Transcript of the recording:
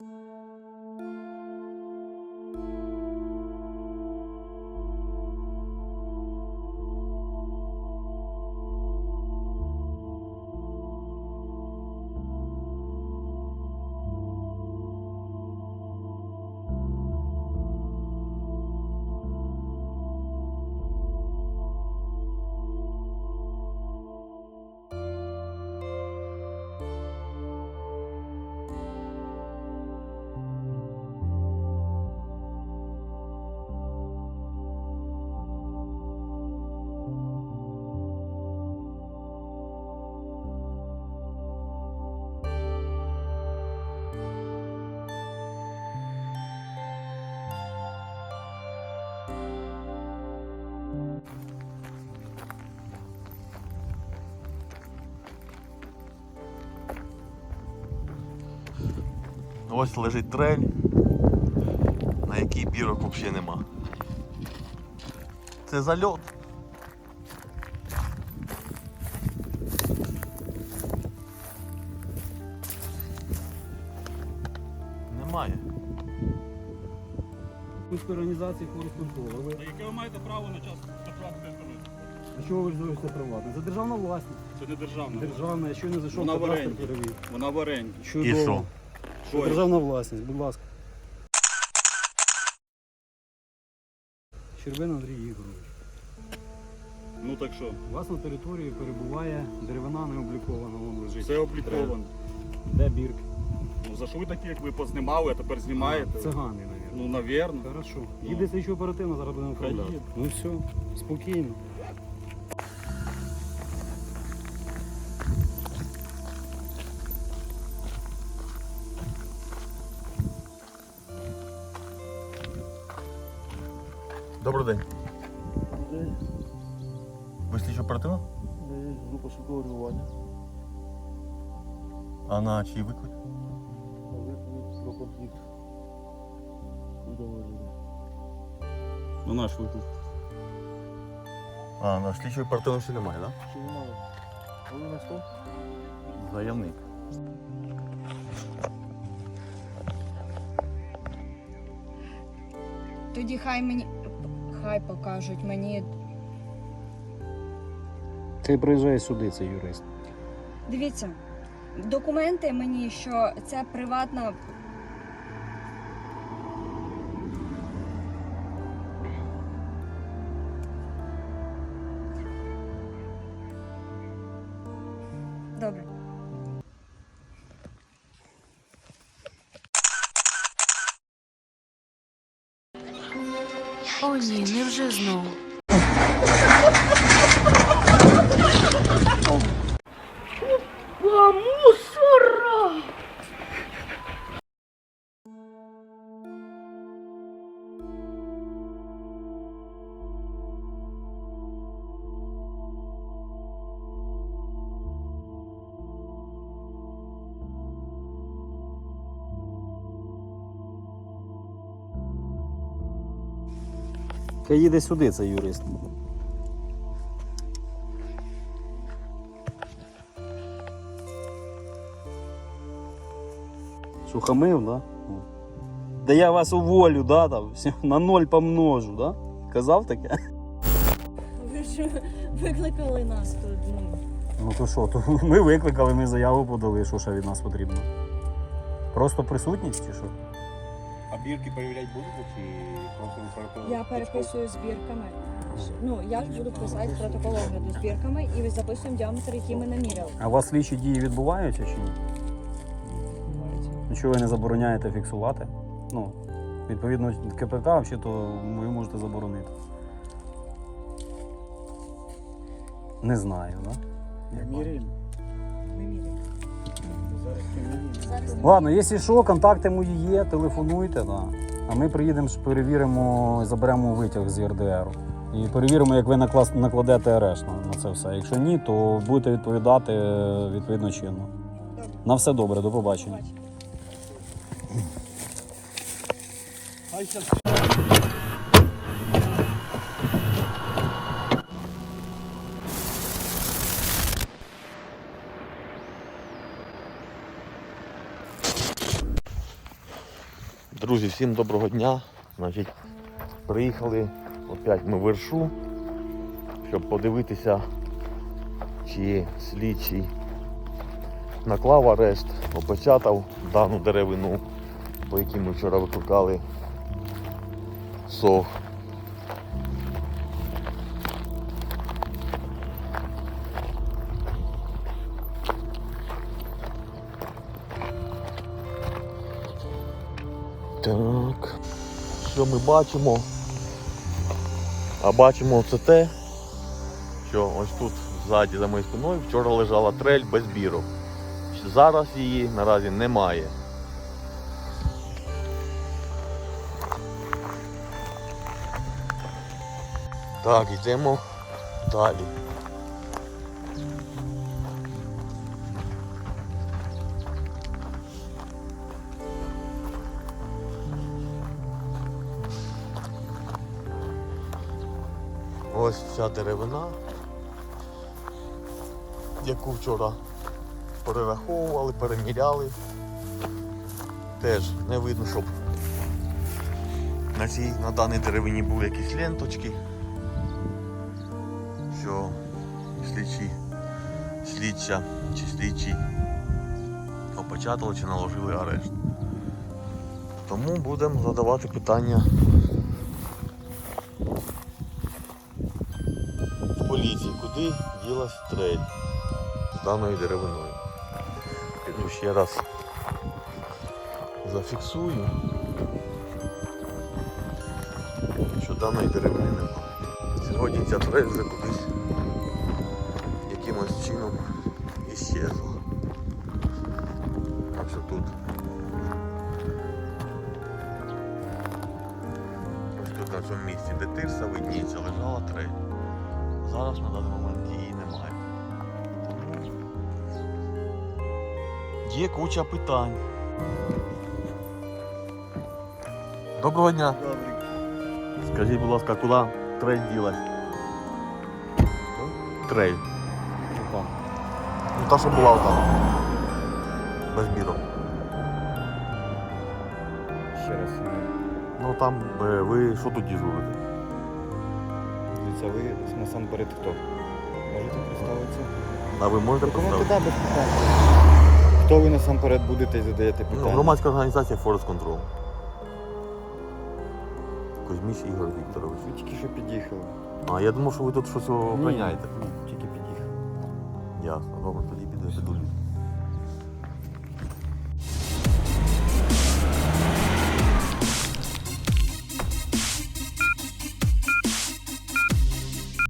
you Ось лежить трель, на якій бірок взагалі нема. Це зальот. Немає. Міської організації хворостонкова. Ви яке ви маєте право на час території? а чого ви розумієте приватне? Це державна власність. Це не державна. Державна, я щойно зайшов Вона в кадастр перевів. Вона в оренді. І що? Що? Державна власність, будь ласка. Щербин Андрій Ігорович. Ну так що? У вас на території перебуває деревина необлікована, вон лежить. Все обліковано. Де бірки? Ну за що ви такі, як ви познімали, а тепер знімаєте? Цигани, мабуть. Ну, навірно. Хорошо. Ну. Їде слідчо оперативно, зараз будемо Хай Ну все, спокійно. Добрий день. Ви слідчо оперативно? Група швидкого реагування. А на чий виклик? Виклик про конфлікт. Повідомлення. Ну наш виклик. А, на слідчої оперативно ще немає, так? Чи немає? Коли на 100? Заявник. Тоді хай мені хай покажуть мені. Ти приїжджай сюди, це юрист. Дивіться, документи мені, що це приватна. Добре. О ні, невже знову? Хай їде сюди, це юрист. Сухомив, да? Да я вас уволю, да, там, на ноль помножу, да? Казав таке? Ви ж викликали нас тут. Ну. Ну то що, то ми викликали, ми заяву подали, що ще від нас потрібно. Просто присутність чи що? А бірки перевіряти будете чи просто Я переписую збірками. Ну, я ж буду писати протокол огляду збірками і записуємо діаметр, який ми наміряли. А у вас слідчі дії відбуваються чи ні? Ну, Чого ви не забороняєте фіксувати? Ну, відповідно, КПК взагалі, то ви можете заборонити. Не знаю, так? Да? Міряємо. Ладно, якщо що, контакти мої є, телефонуйте, да. а ми приїдемо, перевіримо, заберемо витяг з ЄРДР. І перевіримо, як ви накладете арешт на, на це все. Якщо ні, то будете відповідати е, відповідно чинно. На все добре, до побачення. Друзі, всім доброго дня. Значить, приїхали опять ми в Вершу, щоб подивитися, чи слідчий наклав арешт, опечатав дану деревину, по якій ми вчора викликали СОГ. Ми бачимо? А бачимо це те, що ось тут ззаді за моєю спиною вчора лежала трель без бірок. Зараз її наразі немає. Так, йдемо далі. Ось ця деревина, яку вчора перераховували, переміряли. Теж не видно, щоб на цій на даній деревині були якісь ленточки, що слідчі, слідча чи слідчі опечатали чи наложили арешт. Тому будемо задавати питання поліції, куди ділась трель з даною деревиною. Піду ще раз зафіксую, що даної деревини немає. Сьогодні ця трель вже кудись якимось чином іщезла. Так що тут. На цьому місці, де видніється, лежала трель. Є куча питань. Доброго дня. Скажіть, будь ласка, куди трель ділась? Трель. Ну та, що була там. Без бірок. Ще раз. Ну там е, ви що тут дежурите? Дивіться, ви насамперед хто? Можете представитися? А ви можете представити? да, без питань. Хто ви насамперед будете і задаєте Ну, питання? громадська організація Forest Control. Кузьміч Ігор Вікторович. Ви тільки що під'їхали. А я думав, що ви тут щось охороняєте. Ні, тільки під'їхали. Ясно, добре, тоді піду, піду.